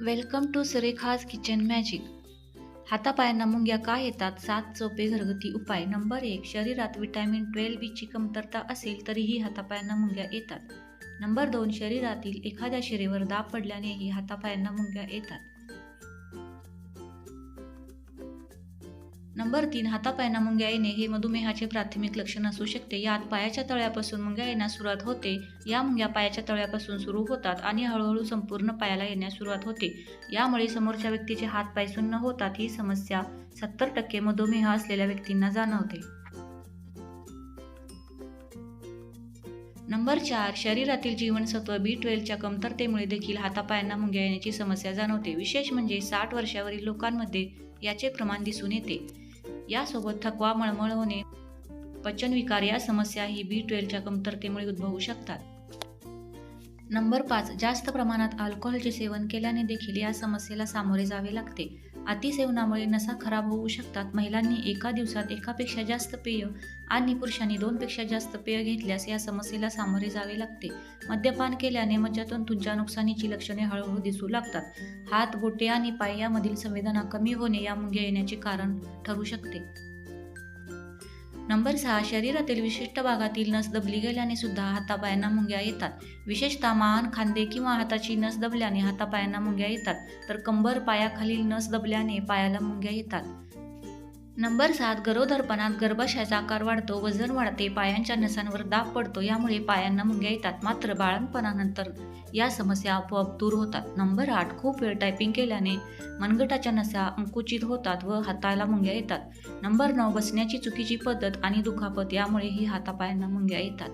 Welcome to Surekha's kitchen magic हातापायांना मुंग्या का येतात? सात सोपे घरगुती उपाय. नंबर एक शरीरात विटॅमिन ट्वेल्व बीची कमतरता असेल तरीही हातापायांना मुंग्या येतात. नंबर दोन शरीरातील एखाद्या शिरेवर दाब पडल्यानेही हातापायांना मुंग्या येतात. नंबर तीन हातापायांना मुंग्या येणे हे मधुमेहाचे प्राथमिक लक्षण असू शकते. यात पायाच्या तळ्यापासून मुंग्या येण्यास सुरुवात होते. या मुंग्या पायाच्या तळ्यापासून सुरू होतात आणि हळूहळू संपूर्ण पायाला येण्यास सुरुवात होते. यामुळे समोरच्या व्यक्तीचे हात पाय सुन्न होतात. ही समस्या सत्तर टक्के मधुमेह असलेल्या व्यक्तींना जाणवते. नंबर चार शरीरातील जीवनसत्व बी ट्वेल्वच्या कमतरतेमुळे देखील हातापायांना मुंग्या येण्याची समस्या जाणवते. विशेष म्हणजे साठ वर्षावरील लोकांमध्ये याचे प्रमाण दिसून येते. यासोबत थकवा मळमळ होणे पचनविकार या समस्याही बी ट्वेल्वच्या कमतरतेमुळे उद्भवू शकतात. नंबर पाच जास्त प्रमाणात अल्कोहोलचे सेवन केल्याने देखील या समस्येला सामोरे जावे लागते. अतिसेवनामुळे नसा खराब होऊ शकतात. महिलांनी एका दिवसात एकापेक्षा जास्त पेय आणि पुरुषांनी दोनपेक्षा जास्त पेय घेतल्यास या समस्येला सामोरे जावे लागते. मद्यपान केल्याने मज्जातंतूंच्या नुकसानीची लक्षणे हळूहळू दिसू लागतात. हात बोटे आणि पाय यामधील संवेदना कमी होणे या मुंग्या येण्याचे कारण ठरू शकते. नंबर सहा शरीरातील विशिष्ट भागातील नस दबली गेल्याने सुद्धा हातापायांना मुंग्या येतात. विशेषतः मान खांदे किंवा हाताची नस दबल्याने हातापायांना मुंग्या येतात. तर कंबर पायाखालील नस दबल्याने पायाला मुंग्या येतात. नंबर सात गरोदरपणात गर्भाशयाचा आकार वाढतो वजन वाढते पायांच्या नसांवर दाब पडतो यामुळे पायांना मुंग्या येतात मात्र बाळणपणानंतर या समस्या आपोआप दूर होतात. नंबर आठ खूप वेळ टायपिंग केल्याने मनगटाच्या नसा अंकुचित होतात व हाताला मुंग्या येतात. नंबर नऊ बसण्याची चुकीची पद्धत आणि दुखापत यामुळेही हातापायांना मुंग्या येतात.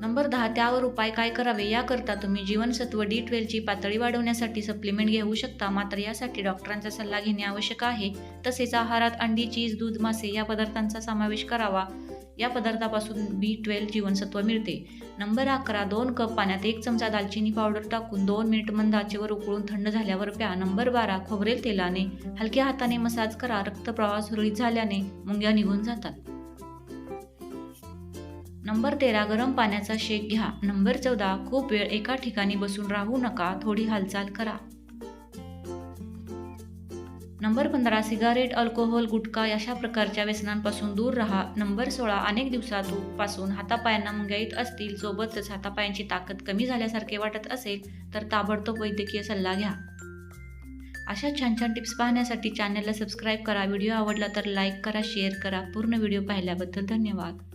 नंबर दहा त्यावर उपाय काय करावे? याकरता तुम्ही जीवनसत्व डी ट्वेल्वची पातळी वाढवण्यासाठी सप्लिमेंट घेऊ शकता. मात्र यासाठी डॉक्टरांचा सल्ला घेणे आवश्यक आहे. तसेच आहारात अंडी चीज दूध मासे या पदार्थांचा समावेश करावा. या पदार्थापासून बी ट्वेल्व जीवनसत्व मिळते. नंबर अकरा दोन कप पाण्यात एक चमचा दालचिनी पावडर टाकून दोन मिनिट मंद आचेवर उकळून थंड झाल्यावर प्या. नंबर बारा खोबरेल तेलाने हलक्या हाताने मसाज करा. रक्तप्रवाह सुरळीत झाल्याने मुंग्या निघून जातात. नंबर तेरा गरम पाण्याचा शेक घ्या. नंबर चौदा खूप वेळ एका ठिकाणी बसून राहू नका. थोडी हालचाल करा. नंबर पंधरा सिगारेट अल्कोहोल गुटखा अशा प्रकारच्या व्यसनांपासून दूर राहा. नंबर सोळा अनेक दिवसांपासून हातापायांना मुंग्या असतील सोबतच हातापायांची ताकद कमी झाल्यासारखे वाटत असेल तर ताबडतोब वैद्यकीय सल्ला घ्या. अशा छान छान टिप्स पाहण्यासाठी चॅनलला सबस्क्राईब करा. व्हिडिओ आवडला तर लाईक करा शेअर करा. पूर्ण व्हिडिओ पाहिल्याबद्दल धन्यवाद.